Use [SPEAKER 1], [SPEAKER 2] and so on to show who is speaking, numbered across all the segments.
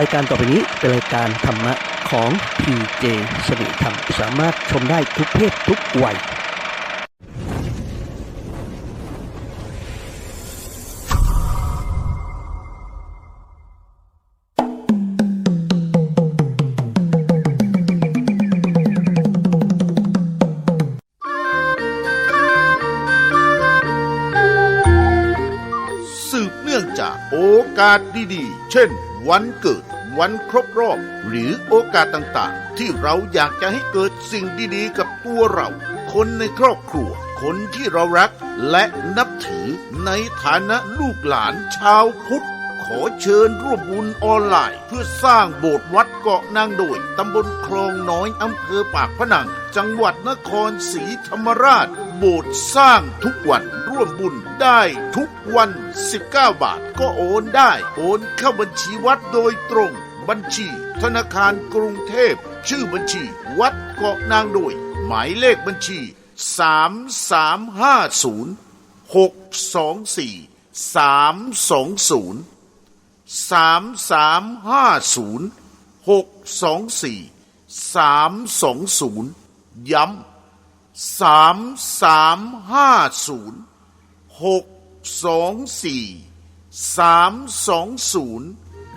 [SPEAKER 1] รายการต่อไปนี้เป็นรายการธรรมะของ PJ สนิธรรม สามารถชมได้ทุกเพศทุกวัย
[SPEAKER 2] สืบเนื่องจากโอกาสดีๆ เช่น วันเกิด วันครบรอบ หรือโอกาสต่างๆ ที่เราอยากจะให้เกิดสิ่งดีๆ กับตัวเรา คนในครอบครัว คนที่เรารัก และนับถือในฐานะลูกหลานชาวพุทธ ขอเชิญร่วมบุญออนไลน์ เพื่อสร้างโบสถ์วัดเกาะนางโดยตำบลคลองน้อยอำเภอปากพนัง จังหวัดนครศรีธรรมราช โบสถ์สร้างทุกวันร่วมบุญได้ทุกวัน 19 บาท ก็โอนได้ โอนเข้าบัญชีวัดโดยตรง บัญชี ธนาคารกรุงเทพ ชื่อบัญชี วัดเกาะนางโดย หมายเลขบัญชี 3350 624 320 สามสามห้าศูนย์หกสองสี่สามสองศูนย์ย้ำสามสามห้าศูนย์หกสองสี่สามสองศูนย์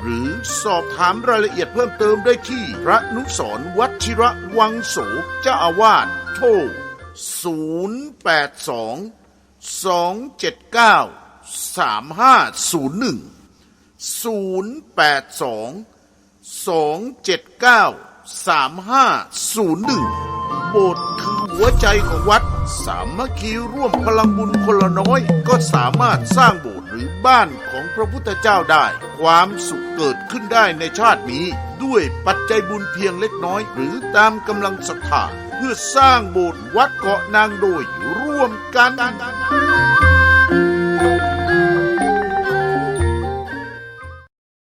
[SPEAKER 2] หรือสอบถามรายละเอียดเพิ่มเติมได้ที่พระนุสรวัชิระวังโสเจ้าอาวาสโทรศูนย์ แปดสองสองเจ็ดเก้าสามห้าศูนย์หนึ่ง082-279-3501โบสถ์คือหัวใจของวัด สามัคคีร่วมพลังบุญคนละน้อย ก็สามารถสร้างโบสถ์หรือบ้านของพระพุทธเจ้าได้ ความสุขเกิดขึ้นได้ในชาตินี้ ด้วยปัจจัยบุญเพียงเล็กน้อย หรือตามกำลังศรัทธาเพื่อสร้างโบสถ์วัดเกาะนางโดยร่วมกัน